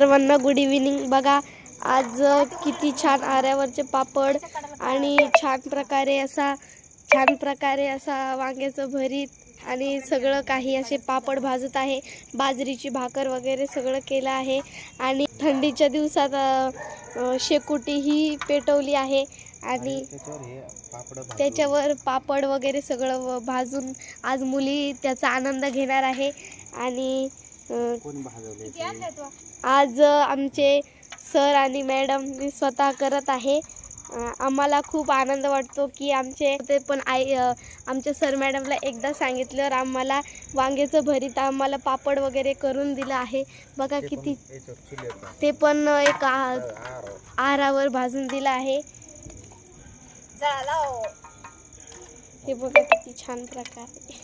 सर्वांना good evening बघा आज किती छान आऱ्यावरचे पापड आणि छान प्रकारे असा छान प्रकारे असा वांग्याचं भरीत आणि सगळं काही असे पापड भाजत आहे. बाजरीची भाकर वगैरे सगळं केलं आहे. आणि थंडीच्या दिवसात शेकुटी ही पेटवली आहे. आणि त्याच्यावर पापड वगैरे सगळं व- भाजून आज मुली त्याचा आनंद घेणार आहे. आणि आज आमचे सर आणि मॅडम मी स्वतः करत आहे. आम्हाला खूप आनंद वाटतो की आमचे ते पण आई आमच्या सर मॅडमला एकदा सांगितल्यावर आम्हाला वांग्याचं भरीत आम्हाला पापड वगैरे करून दिलं आहे. बघा किती ते पण एक आ- आर आहारावर भाजून दिलं आहे. हे. बघा किती छान प्रकारे.